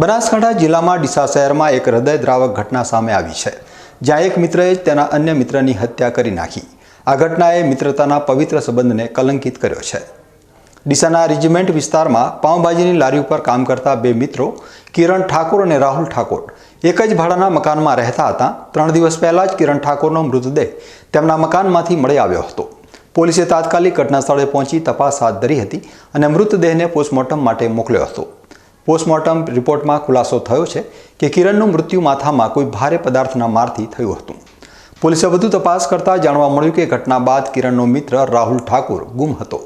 બનાસકાંઠા જિલ્લામાં ડીસા શહેરમાં એક હૃદયદ્રાવક ઘટના સામે આવી છે, જ્યાં એક મિત્રએ જ તેના અન્ય મિત્રની હત્યા કરી નાખી. આ ઘટનાએ મિત્રતાના પવિત્ર સંબંધને કલંકિત કર્યો છે. ડીસાના રેજિમેન્ટ વિસ્તારમાં પાઉંભાજીની લારી ઉપર કામ કરતા બે મિત્રો, કિરણ ઠાકોર અને રાહુલ ઠાકોર, એક જ ભાડાના મકાનમાં રહેતા હતા. ત્રણ દિવસ પહેલાં જ કિરણ ઠાકોરનો મૃતદેહ તેમના મકાનમાંથી મળી આવ્યો હતો. પોલીસે તાત્કાલિક ઘટના સ્થળે પહોંચી તપાસ હાથ ધરી હતી અને મૃતદેહને પોસ્ટમોર્ટમ માટે મોકલ્યો હતો. પોસ્ટમોર્ટમ રિપોર્ટમાં ખુલાસો થયો છે કે કિરણનું મૃત્યુ માથામાં કોઈ ભારે પદાર્થના મારથી થયું હતું. પોલીસે વધુ તપાસ કરતા જાણવા મળ્યું કે ઘટના બાદ કિરણનો મિત્ર રાહુલ ઠાકુર ગુમ હતો.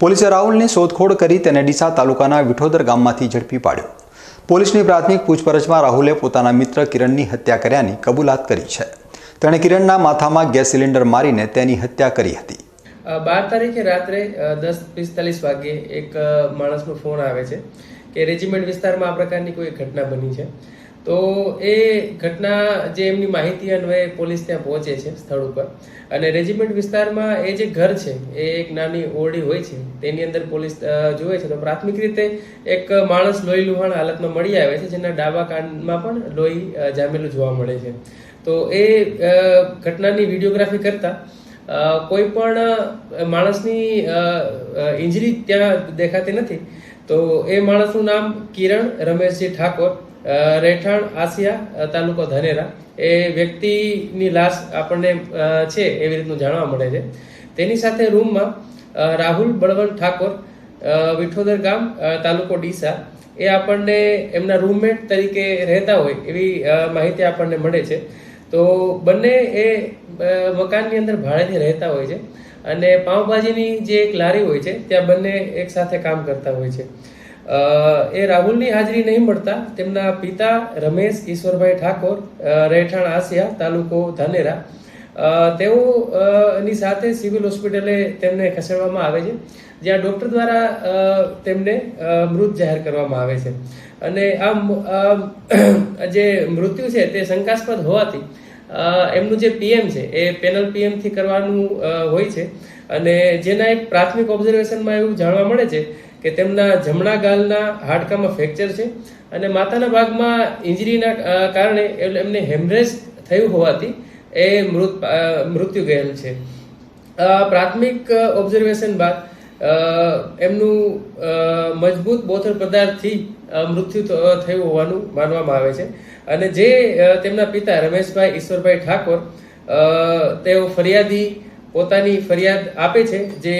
પોલીસે રાહુલની શોધખોળ કરી તેને ડીસા તાલુકાના વિઠોદર ગામમાંથી ઝડપી પાડ્યો. પોલીસની પ્રાથમિક પૂછપરછમાં રાહુલે પોતાના મિત્ર કિરણની હત્યા કર્યાની કબૂલાત કરી છે. તેણે કિરણના માથામાં ગેસ સિલિન્ડર મારીને તેની હત્યા કરી હતી. બાર તારીખે રાત્રે દસ પિસ્તાલીસ વાગે એક માણસનો ફોન આવે છે. કે રેજિમેન્ટ વિસ્તારમાં આ પ્રકારની કોઈ ઘટના બની છે. તો એ ઘટના જે એમની માહિતી અન્વયે પોલીસ ત્યાં પહોંચે છે સ્થળ ઉપર. અને રેજિમેન્ટ વિસ્તારમાં એ જે ઘર છે, એ એક નાની ઓરડી હોય છે, તેની અંદર પોલીસ જોવે છે. તો પ્રાથમિક રીતે એક માણસ લોહી લુહાણ હાલતમાં મળી આવે છે, જેના ડાબા કાનમાં પણ લોહી જામેલું જોવા મળે છે. તો એ ઘટનાની વિડીયોગ્રાફી કરતા કોઈ પણ માણસની ઇન્જરી ત્યાં દેખાતી નથી. તો એ માણસનું નામ કિરણ રમેશજી ઠાકોર રહેઠાણ આસિયા તાલુકો ધનેરા. એ વ્યક્તિની લાશ આપણને છે એવી રીતનું જાણવા મળે છે. તેની સાથે રૂમમાં રાહુલ બળવંત ઠાકોર વિઠોદર ગામ તાલુકો ડીસા. એ આપણને એમના રૂમમેટ તરીકે રહેતા હોય એવી માહિતી આપણને મળે છે. તો બંને એ મકાનની અંદર ભાડેથી રહેતા હોય છે અને પાઉંભાજીની જે એક લારી હોય છે, ત્યાં બંને એક સાથે કામ કરતા હોય છે. એ રાહુલની હાજરી નહીં મળતા. તેમના પિતા રમેશ ઈશ્વરભાઈ ઠાકોર રહેઠાણ આસિયા, તાલુકો ધાનેરા. તેઓ ની સાથે સિવિલ હોસ્પિટલે તેમને ખસેડવામાં આવે છે, જ્યાં ડોક્ટર દ્વારા તેમને મૃત જાહેર કરવામાં આવે છે. અને આ જે મૃત્યુ છે તે શંકાસ્પદ હોવાથી એમનું જે પીએમ છે, એ પેનલ પીએમથી કરવાનું હોય છે. અને જેના એક પ્રાથમિક ઓબ્ઝર્વેશનમાં એવું જાણવા મળે છે કે તેમના જમણા ગાલના હાડકામાં ફ્રેક્ચર છે અને માથાના ભાગમાં ઇન્જરીના કારણે એમને હેમરેજ થયું હોવાથી એ મૃત મૃત્યુ ગયેલ છે. પ્રાથમિક ઓબ્ઝર્વેશન બાદ એમનું મજબૂત બોથડ પદાર્થથી મૃત્યુ થયું હોવાનું માનવામાં આવે છે. અને જે તેમના પિતા રમેશભાઈ ઈશ્વરભાઈ ઠાકોર તેઓ ફરિયાદી પોતાની ફરિયાદ આપે છે, જે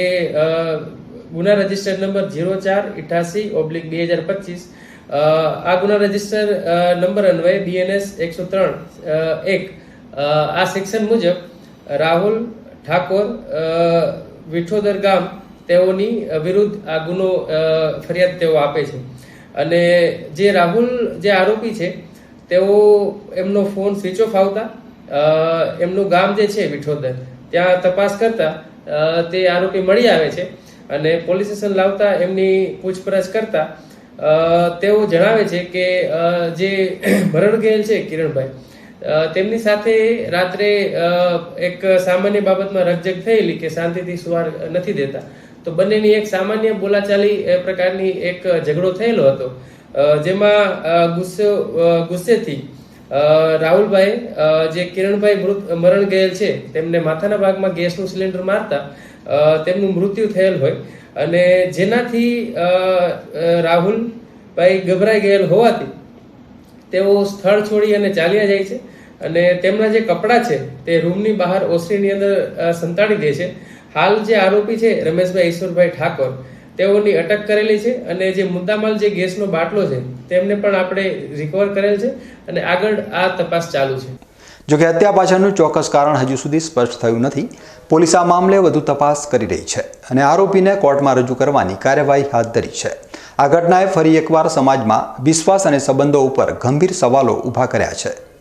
ગુના રજિસ્ટર નંબર ઝીરો ચાર ઇઠાસી ઓબ્લિક બે હજાર પચીસ આ ગુના રજિસ્ટર નંબર અન્વયે બીએનએસ એકસો ત્રણ એક આ સેક્શન મુજબ રાહુલ ઠાકોર વિઠોદર ગામ તેઓની વિરુદ્ધ આ ગુનો ફરિયાદ તેઓ આપે છે. અને જે રાહુલ જે આરોપી છે, તેઓ એમનો ફોન સ્વિચ ઓફ આવતા એમનું ગામ જે છે વિઠોદર, ત્યાં તપાસ કરતા તે આરોપી મળી આવે છે અને પોલીસ સ્ટેશન લાવતા, એમની પૂછપરછ કરતા તેઓ જણાવે છે કે જે મરણ ગયેલ છે કિરણભાઈ તેમની સાથે રાત્રે એક સામાન્ય બાબતમાં રકજક થયેલી કે શાંતિથી સુવાર નથી દેતા. તો બંનેની એક સામાન્ય બોલાચાલી પ્રકારની એક ઝઘડો થયેલો હતો. જેમાં ગુસ્સે ગુસ્સો ગુસ્સેથી રાહુલભાઈ જે કિરણભાઈ મૃત, મરણ ગયેલ છે, તેમને માથાના ભાગમાં ગેસનું સિલિન્ડર મારતા તેમનું મૃત્યુ થયેલ હોય. અને જેનાથી રાહુલભાઈ ગભરાઈ ગયેલ હોવાથી તેઓ સ્થળ છોડી અને ચાલ્યા જાય છે. અને તેમના જે કપડાં છે, તે રૂમની બહાર ઓસરીની અંદર સંતાડી દે છે. હાલ જે આરોપી છે, રમેશભાઈ ઈશ્વરભાઈ ઠાકોર, તેઓની અટક કરેલી છે અને જે મુદ્દામાલ જે ગેસનો બાટલો છે, તેમને પણ આપણે રિકવર કરેલ છે અને આગળ આ તપાસ ચાલુ છે. જોકે હત્યા પાછળનું ચોક્કસ કારણ હજુ સુધી સ્પષ્ટ થયું નથી. પોલીસ આ મામલે વધુ તપાસ કરી રહી છે અને આરોપીને કોર્ટમાં રજૂ કરવાની કાર્યવાહી હાથ ધરી છે. આ ઘટનાએ ફરી એકવાર સમાજમાં વિશ્વાસ અને સંબંધો ઉપર ગંભીર સવાલો ઊભા કર્યા છે.